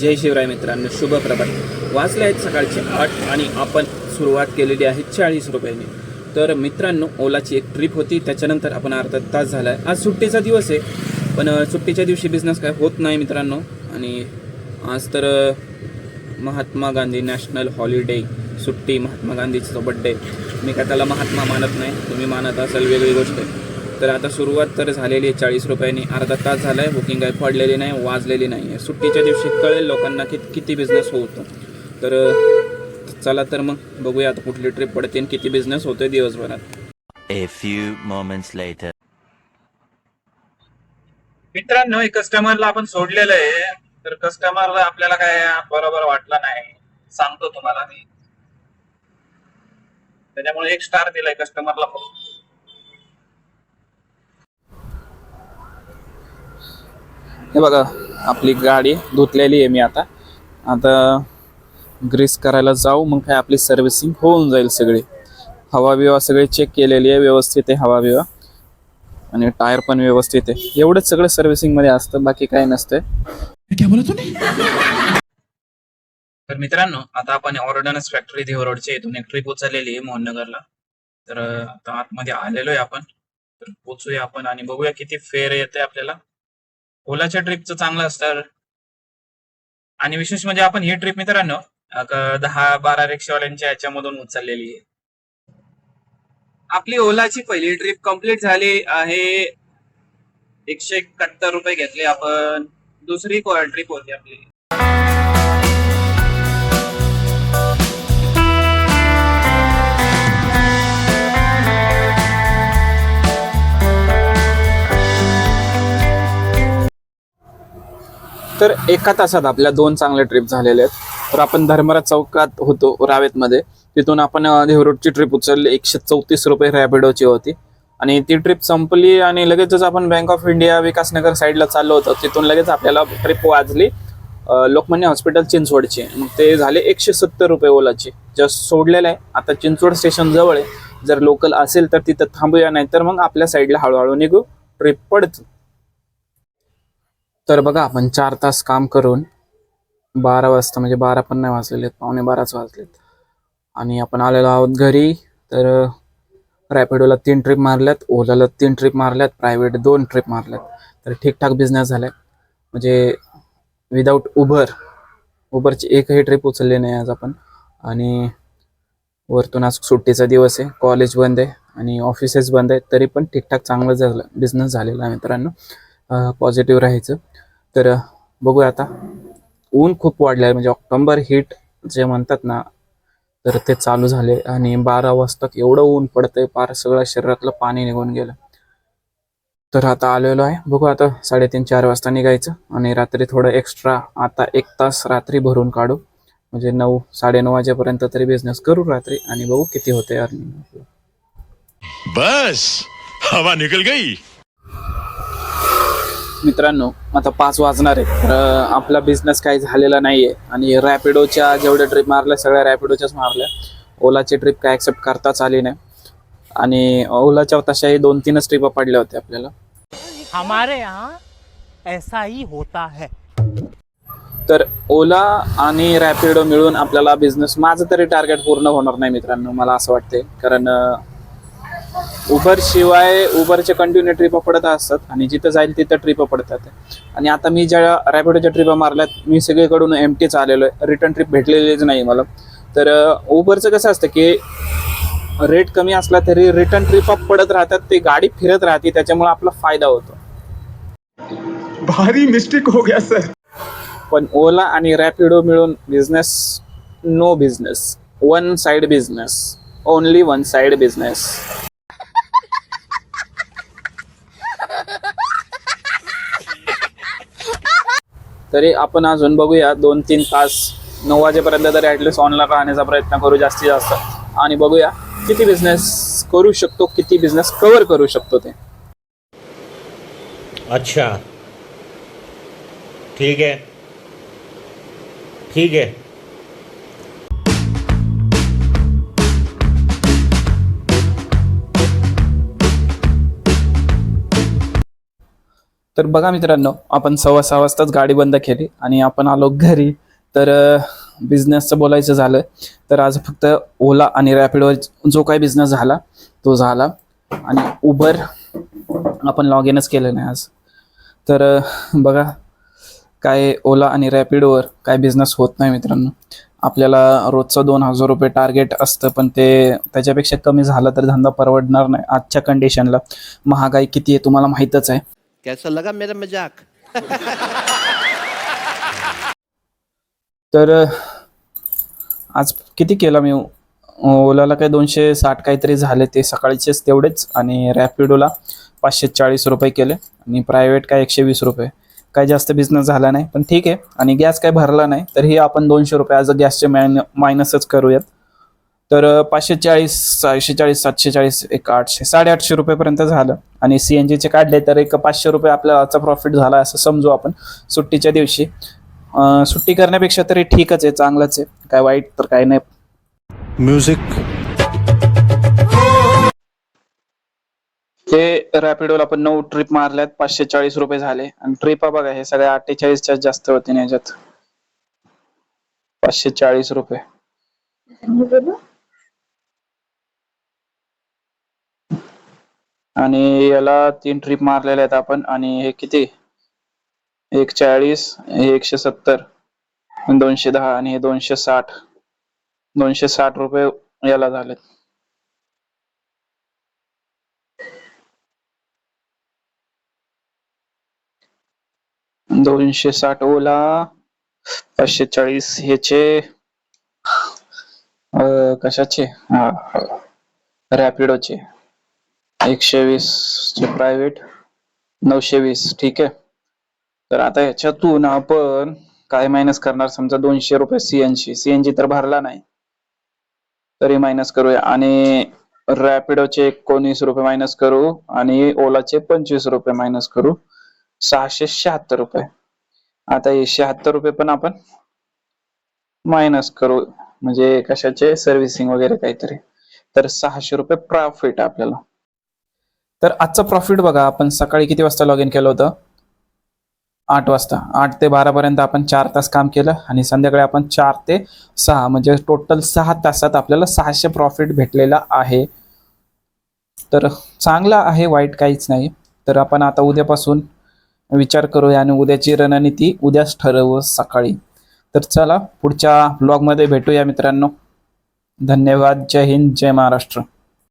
जय शिवराय मित्रांनो शुभ प्रभात. वाचले आहेत सकाळचे आठ आणि आपण सुरुवात केलेली आहे चाळीस रुपयांनी. तर मित्रांनो ओलाची एक ट्रिप होती त्याच्यानंतर आपण अर्धा तास झाला आहे आज सुट्टीचा दिवस आहे पण सुट्टीच्या दिवशी बिझनेस काय होत नाही मित्रांनो. आणि आज तर महात्मा गांधी नॅशनल हॉलिडे सुट्टी महात्मा गांधीचा बड्डे मी काय त्याला महात्मा मानत नाही तुम्ही मानत असाल वेगळी गोष्ट आहे. तर आता सुरुवात तर झालेली आहे. चाळीस रुपयांनी अर्धा तास झाला आहे बुकिंग काही पडलेली नाही वाजलेली नाही आहे. सुट्टीच्या दिवशी कळेल लोकांना की किती बिझनेस होतो. तर चला तर मग बघूया आता कुठली ट्रिप पडते आणि किती बिझनेस होतोय दिवसभरात. A few moments later. मित्रांनो कस्टमरला आपण सोडलेलं आहे. तर कस्टमरला आपल्याला काय बरोबर वाटला नाही. सांगतो तुम्हाला मी. त्याच्यामुळे एक स्टार दिलाय कस्टमरला हे बघा आपली गाडी धुतलेली आहे मी आता. आता ग्रीस करायला जाऊ मग काय आपली सर्व्हिसिंग होऊन जाईल सगळी. हवा बिवा सगळी चेक केलेली आहे व्यवस्थित आहे हवा बिवा. आणि टायर पण व्यवस्थित आहे. एवढंच सगळं सर्व्हिसिंगमध्ये असतं बाकी काही नसतंय. तर मित्रांनो आता आपण ऑर्डनस फॅक्टरी देव रोडच्या इथून एक ट्रिप उचललेली आहे मोहननगरला. तर आता आतमध्ये आलेलो आहे आपण. तर पोचूया आपण आणि बघूया किती फेअर येते आपल्याला. ओलाच्या ट्रिपचं चांगलं असतं आणि विशेष म्हणजे आपण ही ट्रिप मित्रांनो दहा बारा रिक्षावाल्यांच्या याच्यामधून उचललेली आहे. आपली ओलाची पहिली ट्रिप कंप्लीट झाली आहे. एकशे एकाहत्तर रुपये घेतले आपण. दुसरी ट्रिप होती आपली. तर एका तासात आपल्या दोन चांगल्या ट्रिप झालेल्या आहेत. तर आपण धर्मराज चौकात होतो रावेतमध्ये. तिथून आपण अं, देवरोडची ट्रिप उचलली. एकशे चौतीस रुपये रॅपिडोची होती. आणि ती ट्रिप संपली आणि लगेचच आपण बँक ऑफ इंडिया विकासनगर साईडला चाललो होतो. तिथून लगेच आपल्याला ट्रिप वाजली. लोकमान्य हॉस्पिटल चिंचवडची. ते झाले एकशे सत्तर रुपये ओलाचे. जस्ट सोडलेलं आहे. आता चिंचवड स्टेशन जवळ आहे. जर लोकल असेल तर तिथं थांबूया नाही तर मग आपल्या साईडला हळूहळू निघू. ट्रिप पडतो. तर बघा आपण चार तास काम करून बारा वाजता म्हणजे बारा पण नाही वाजलेले आहेत पावणे बाराच वाजलेत. आणि आपण आलेलो आहोत घरी तर रॅपिडोला तीन ट्रिप मारल्यात ओलाला तीन ट्रिप मारल्यात प्रायव्हेट दोन ट्रिप मारल्यात. तर ठीकठाक बिझनेस झालाय. म्हणजे विदाऊट उबर उबरची एकही ट्रिप उचलली नाही आज आपण. आणि वरतून आज सुट्टीचा दिवस आहे कॉलेज बंद आहे आणि ऑफिसेस बंद आहेत तरी पण ठीकठाक चांगलं झालं बिझनेस झालेला आहे मित्रांनो. पॉझिटिव्ह राहायचं. तर बघूया आता. ऊन खूप वाढलं आहे म्हणजे ऑक्टोंबर हीट जे म्हणतात ना तर ते चालू झाले. आणि बारा वाजता एवढं ऊन पडतंय पार सगळं शरीरातलं पाणी निघून गेलं. तर आता आलेलो आहे. बघू आता साडेतीन चार वाजता निघायचं. आणि रात्री थोडं एक्स्ट्रा आता एक तास रात्री भरून काढू. म्हणजे नऊ साडेनऊ वाजेपर्यंत तरी बिझनेस करू रात्री. आणि बघू किती होते अर्निंग बस! हवा निकल गई. मित्रांनो आता पाच वाजणार आहे. तर आपला बिझनेस काही झालेला नाहीये. आणि रॅपिडोच्या जेवढ्या ट्रिप मारल्या सगळ्या रॅपिडोच्याच मारल्या. ओलाची ट्रिप काय ऍक्सेप्ट करताच आली नाही. आणि ओलाच्या तशाही दोन तीनच ट्रिपा पडल्या होत्या आपल्याला. हमारे यहाँ ऐसा ही होता है. तर ओला आणि रॅपिडो मिळून आपल्याला बिझनेस माझं तरी टार्गेट पूर्ण होणार नाही मित्रांनो मला असं वाटते कारण उबर शिवाय उबरचे कंटिन्यू ट्रिपा पडत असतात आणि जिथं जाईल तिथं ट्रिपा पडतात आणि आता मी ज्या रॅपिडोच्या ट्रिपा मारल्यात मी सगळीकडून एम टीच आलेलो आहे. रिटर्न ट्रिप भेटलेलीच नाही मला. तर उबरचं कसं असतं की रेट कमी असला तरी रिटर्न ट्रिपा पडत राहतात ते गाडी फिरत राहते त्याच्यामुळे आपला फायदा होतो. भारी मिस्टेक हो गया सर पण ओला आणि रॅपिडो मिळून business no business one side business only one side business तरी आपण अजून बघूया दोन तीन तास नऊ वाजेपर्यंत तरी ॲटलिस्ट ऑनलाईन राहण्याचा प्रयत्न करू जास्तीत जास्त. आणि बघूया किती बिझनेस करू शकतो किती बिझनेस कव्हर करू शकतो ते. अच्छा. ठीक आहे. ठीक आहे. तर बघा मित्रांनो आपण सव्वा सहा वाजताच गाडी बंद केली आणि आपण आलो घरी. तर बिझनेसचं बोलायचं झालं तर आज फक्त ओला आणि रॅपिडवर जो काही बिझनेस झाला तो झाला. आणि उबर आपण लॉग इनच केलं नाही आज. तर बघा काय ओला आणि रॅपिडोवर काय बिझनेस होत नाही मित्रांनो. आपल्याला रोजचं दोन हजार रुपये टार्गेट असतं पण ते त्याच्यापेक्षा कमी झालं तर धंदा परवडणार नाही आजच्या कंडिशनला महागाई किती आहे तुम्हाला माहीतच आहे. कैसा लगा मेरा मजाक? तर आज किती केला मी? ओलाला काय दोनशे साठ काहीतरी झाले ते सकाळचेच तेवढेच आणि रॅपिडोला पाचशे चाळीस रुपये केले आणि प्रायव्हेट काय एकशे वीस रुपये. काय जास्त बिझनेस झाला नाही पण ठीक आहे. आणि गॅस काय भरला नाही तर आपण दोनशे रुपये आज गॅसचे मायन मायनसच करूयात. तर पाचशे चाळीस सहाशे चाळीस सातशे चाळीस एक आठशे साडेआठशे रुपयेपर्यंत झालं. आणि सी एन जीचे काढले तर एक पाचशे रुपये आपल्याचा प्रॉफिट झाला असं समजू आपण सुट्टीच्या दिवशी. सुट्टी करण्यापेक्षा तरी ठीकच आहे चांगलंच आहे. काय वाईट तर काय नाही. म्यूजिक हे रॅपिडोला आपण नऊ ट्रिप मारल्यात पाचशे चाळीस रुपये झाले. आणि ट्रिप बघा हे सगळ्या अठ्ठेचाळीसच्या जास्त होते ना याच्यात पाचशे चाळीस रुपये आणि याला तीन ट्रिप मारलेल्या आहेत आपण. आणि हे किती? एक चाळीस हे एकशे सत्तर दोनशे दहा आणि हे दोनशे साठ. दोनशे साठ रुपये याला झालेत. दोनशे साठ ओला पाचशे चाळीस ह्याचे कशाचे? हा रॅपिडोचे. एकशे वीसचे प्रायव्हेट नऊशे वीस ठीक आहे? तर आता ह्याच्यातून आपण काय मायनस करणार? समजा दोनशे रुपये सीएनजी सीएनजी तर भरला नाही. तरी मायनस करूया. आणि रॅपिडोचे एकोणीस रुपये मायनस करू आणि ओलाचे पंचवीस रुपये मायनस करू. सहाशे शहात्तर रुपये. आता हे शहात्तर रुपये पण आपण मायनस करू. म्हणजे कशाचे? सर्व्हिसिंग वगैरे काहीतरी. तर सहाशे रुपये प्रॉफिट आपल्याला. तर आजचं प्रॉफिट बघा आपण सकाळी किती वाजता लॉग इन केलं होतं? आठ वाजता. आठ ते बारापर्यंत आपण चार तास काम केलं आणि संध्याकाळी आपण चार ते सहा म्हणजे टोटल सहा तासात आपल्याला सहाशे प्रॉफिट भेटलेला आहे. तर चांगला आहे वाईट काहीच नाही. तर आपण आता उद्यापासून विचार करूया आणि उद्याची रणनीती उद्याच ठरवू सकाळी. तर चला पुढच्या ब्लॉगमध्ये भेटूया मित्रांनो. धन्यवाद. जय हिंद जय महाराष्ट्र.